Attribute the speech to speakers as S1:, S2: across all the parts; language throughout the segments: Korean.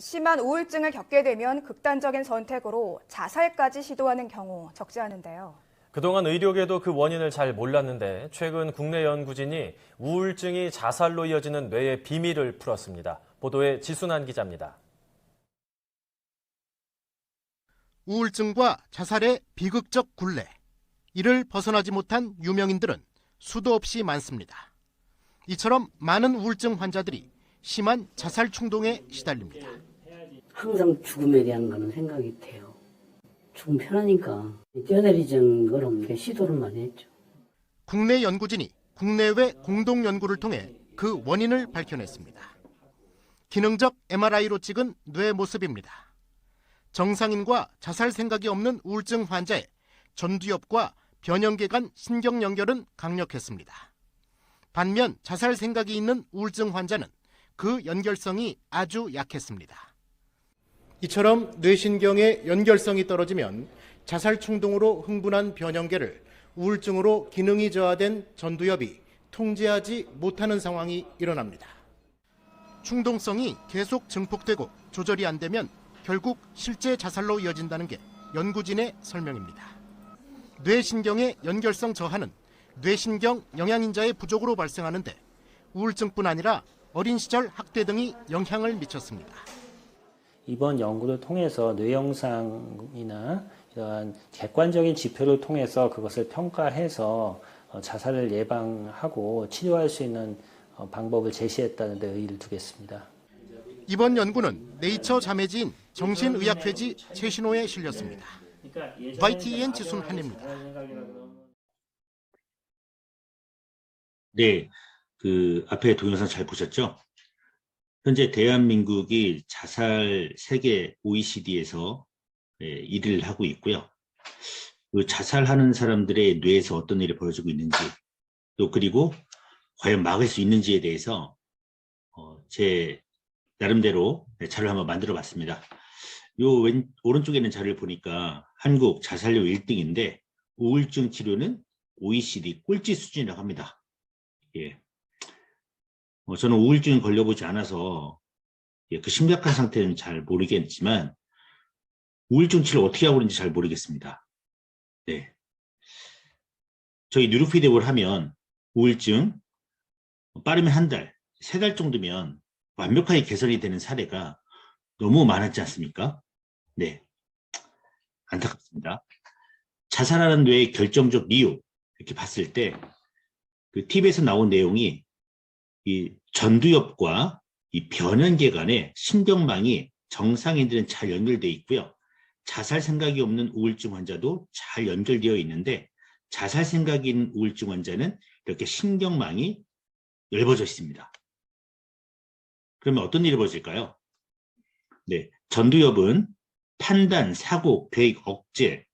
S1: 심한 우울증을 겪게 되면 극단적인 선택으로 자살까지 시도하는 경우 적지 않은데요.
S2: 그동안 의료계도 그 원인을 잘 몰랐는데 최근 국내 연구진이 우울증이 자살로 이어지는 뇌의 비밀을 풀었습니다. 보도에 지순한 기자입니다.
S3: 우울증과 자살의 비극적 굴레. 이를 벗어나지 못한 유명인들은 수도 없이 많습니다. 이처럼 많은 우울증 환자들이 심한 자살 충동에 시달립니다.
S4: 항상 죽음에 대한 거는 생각이 돼요. 죽음 편하니까 뛰어내리는 건 없는데 시도를 많이 했죠.
S3: 국내 연구진이 국내외 공동 연구를 통해 그 원인을 밝혀냈습니다. 기능적 MRI로 찍은 뇌 모습입니다. 정상인과 자살 생각이 없는 우울증 환자의 전두엽과 변형계 간 신경 연결은 강력했습니다. 반면 자살 생각이 있는 우울증 환자는 그 연결성이 아주 약했습니다. 이처럼 뇌신경의 연결성이 떨어지면 자살 충동으로 흥분한 변형계를 우울증으로 기능이 저하된 전두엽이 통제하지 못하는 상황이 일어납니다. 충동성이 계속 증폭되고 조절이 안 되면 결국 실제 자살로 이어진다는 게 연구진의 설명입니다. 뇌신경의 연결성 저하는 뇌신경 영양인자의 부족으로 발생하는데 우울증뿐 아니라 어린 시절 학대 등이 영향을 미쳤습니다.
S5: 이번 연구를 통해서 뇌 영상이나 이러한 객관적인 지표를 통해서 그것을 평가해서 어, 자살을 예방하고 치료할 수 있는 어, 방법을 제시했다는 데 의의를 두겠습니다.
S3: 이번 연구는 네이처 자매지인 정신의학회지 최신호에 실렸습니다. YTN 지순 한입니다.
S6: 네, 그 앞에 동영상 잘 보셨죠? 현재 대한민국이 자살 세계 OECD에서 예, 1위를 하고 있고요. 그 자살하는 사람들의 뇌에서 어떤 일이 벌어지고 있는지, 또 그리고 과연 막을 수 있는지에 대해서 어, 제 나름대로 자료를 한번 만들어 봤습니다. 요 왼, 오른쪽에 있는 자료를 보니까 한국 자살률 1등인데 우울증 치료는 OECD 꼴찌 수준이라고 합니다. 예. 어, 저는 우울증 걸려보지 않아서 예, 그 심각한 상태는 잘 모르겠지만 우울증 치료 어떻게 하고 있는지 잘 모르겠습니다. 네. 저희 뉴로피드백을 하면 우울증 빠르면 한 달, 세 달 정도면 완벽하게 개선이 되는 사례가 너무 많았지 않습니까? 네. 안타깝습니다. 자살하는 뇌의 결정적 이유 이렇게 봤을 때 그 TV에서 나온 내용이 이 전두엽과 이 변연계 간의 신경망이 정상인들은 잘 연결되어 있고요. 자살 생각이 없는 우울증 환자도 잘 연결되어 있는데 자살 있는 우울증 환자는 이렇게 신경망이 넓어져 있습니다. 그러면 어떤 일이 벌어질까요? 네, 전두엽은 판단, 사고, 계획, 억제,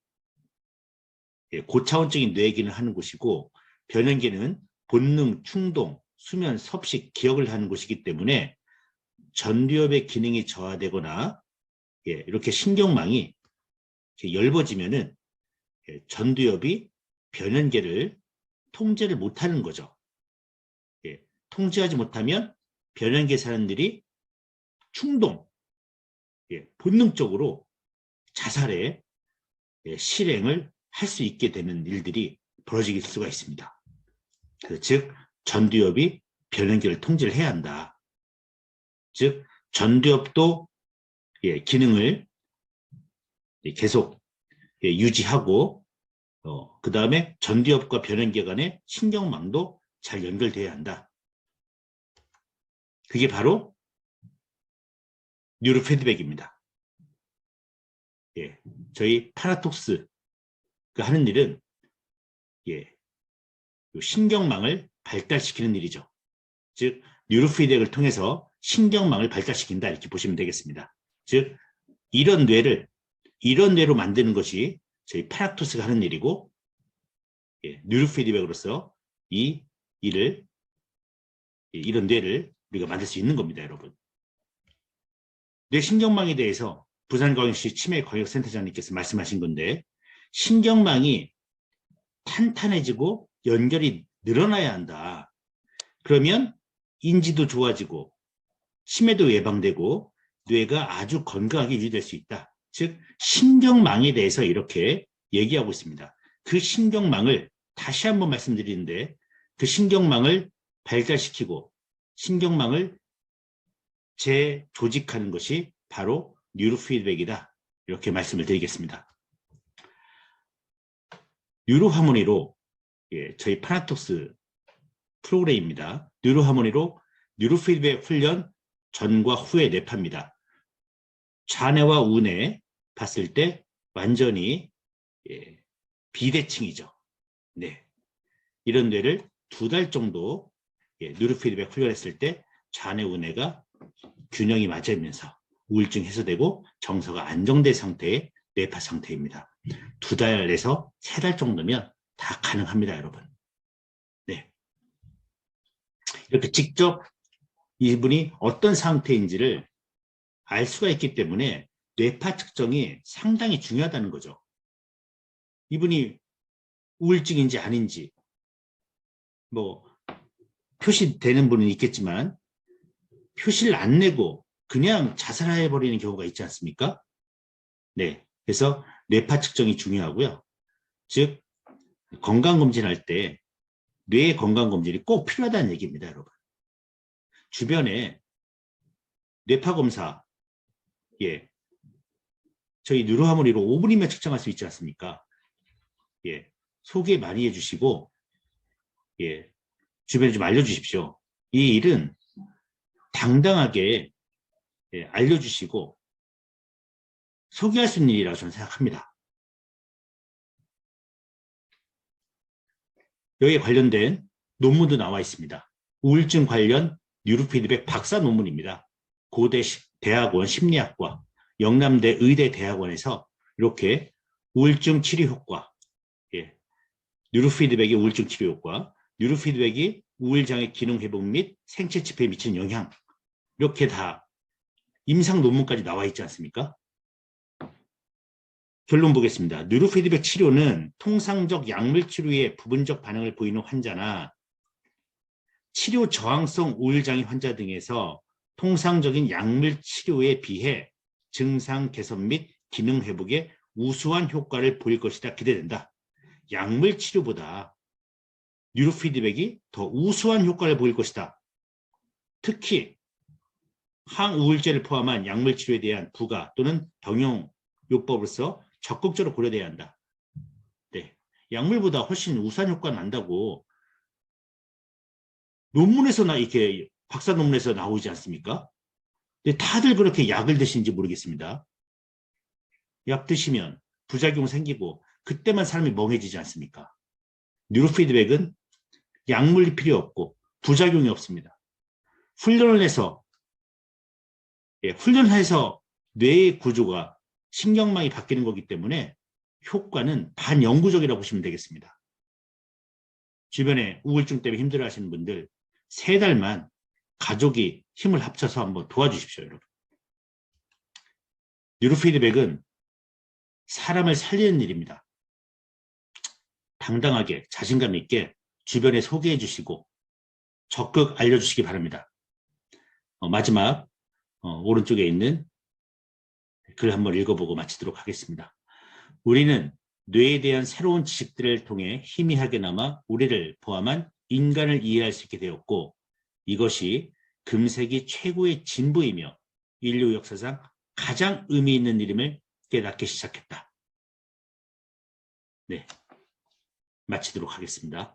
S6: 예, 고차원적인 뇌 기능을 하는 곳이고 변연계는 본능, 충동, 수면, 섭식, 기억을 하는 곳이기 때문에 전두엽의 기능이 저하되거나 예, 이렇게 신경망이 이렇게 엷어지면은 예, 전두엽이 변연계를 통제를 못하는 거죠. 예, 통제하지 못하면 변연계 사람들이 충동, 예, 본능적으로 자살에 예, 실행을 할 수 있게 되는 일들이 벌어질 수가 있습니다. 즉 전두엽이 변연계를 통제를 해야 한다. 즉 전두엽도 예, 기능을 예, 계속 예, 유지하고 어, 그 다음에 전두엽과 변연계 간의 신경망도 잘 연결돼야 한다. 그게 바로 뉴로 피드백입니다. 예, 저희 파라톡스가 하는 일은 예, 요 신경망을 발달시키는 일이죠. 즉 뉴로 피드백을 통해서 신경망을 발달시킨다 이렇게 보시면 되겠습니다. 즉 이런 뇌를 이런 뇌로 만드는 것이 저희 파라톡스가 하는 일이고 예, 뉴로 피드백으로서 이 일을 예, 이런 뇌를 우리가 만들 수 있는 겁니다, 여러분. 뇌 신경망에 대해서 부산광역시 치매광역센터장님께서 말씀하신 건데 신경망이 탄탄해지고 연결이 늘어나야 한다. 그러면 인지도 좋아지고 치매도 예방되고 뇌가 아주 건강하게 유지될 수 있다. 즉 신경망에 대해서 이렇게 얘기하고 있습니다. 그 신경망을 다시 한번 말씀드리는데 그 신경망을 발달시키고 신경망을 재조직하는 것이 바로 뉴로피드백이다. 이렇게 말씀을 드리겠습니다. 뉴로하모니로 예, 저희 파나톡스 프로그램입니다. 뉴로 하모니로 뉴로 피드백 훈련 전과 후의 뇌파입니다. 좌뇌와 우뇌 봤을 때 완전히 예, 비대칭이죠. 네. 이런 뇌를 두 달 정도 예, 뉴로 피드백 훈련했을 때 좌뇌 우뇌가 균형이 맞으면서 우울증 해소되고 정서가 안정된 상태의 뇌파 상태입니다. 두 달에서 세 달 정도면 다 가능합니다, 여러분. 네. 이렇게 직접 이분이 어떤 상태인지를 알 수가 있기 때문에 뇌파 측정이 상당히 중요하다는 거죠. 이분이 우울증인지 아닌지 뭐 표시되는 분은 있겠지만 표시를 안 내고 그냥 자살해 버리는 경우가 있지 않습니까? 네. 그래서 뇌파 측정이 중요하고요. 즉 건강 검진할 때 뇌 건강 검진이 꼭 필요하다는 얘기입니다, 여러분. 주변에 뇌파 검사 예. 저희 뉴로하모니로 5분이면 측정할 수 있지 않습니까? 예. 소개 많이 해 주시고 예. 주변에 좀 알려 주십시오. 이 일은 당당하게 예, 알려 주시고 소개할 수 있는 일이라고 저는 생각합니다. 여기에 관련된 논문도 나와 있습니다. 우울증 관련 뉴로피드백 박사 논문입니다. 고대 시- 대학원 심리학과, 영남대 의대 대학원에서 이렇게 우울증 치료 효과, 예, 뉴로피드백의 우울증 치료 효과, 뉴로피드백이 우울장애 기능 회복 및 생체 지표에 미치는 영향, 이렇게 다 임상 논문까지 나와 있지 않습니까? 결론 보겠습니다. 뉴로피드백 치료는 통상적 약물 치료에 부분적 반응을 보이는 환자나 치료 저항성 우울장애 환자 등에서 통상적인 약물 치료에 비해 증상 개선 및 기능 회복에 우수한 효과를 보일 것이다 기대된다. 약물 치료보다 뉴로피드백이 더 우수한 효과를 보일 것이다. 특히 항우울제를 포함한 약물 치료에 대한 부가 또는 병용 요법으로서 적극적으로 고려돼야 한다. 네. 약물보다 훨씬 우수한 효과가 난다고 논문에서 나 이렇게 박사 논문에서 나오지 않습니까? 근데 다들 그렇게 약을 드시는지 모르겠습니다. 약 드시면 부작용 생기고 그때만 사람이 멍해지지 않습니까? 뉴로피드백은 약물이 필요 없고 부작용이 없습니다. 훈련을 해서 예, 훈련해서 뇌의 구조가 신경망이 바뀌는 거기 때문에 효과는 반영구적이라고 보시면 되겠습니다. 주변에 우울증 때문에 힘들어 하시는 분들 세 달만 가족이 힘을 합쳐서 한번 도와주십시오, 여러분. 뉴로피드백은 사람을 살리는 일입니다. 당당하게 자신감 있게 주변에 소개해 주시고 적극 알려주시기 바랍니다. 어, 마지막 어, 오른쪽에 있는 글 한번 읽어보고 마치도록 하겠습니다. 우리는 뇌에 대한 새로운 지식들을 통해 희미하게나마 우리를 포함한 인간을 이해할 수 있게 되었고 이것이 금세기 최고의 진보이며 인류 역사상 가장 의미 있는 일임을 깨닫기 시작했다. 네, 마치도록 하겠습니다.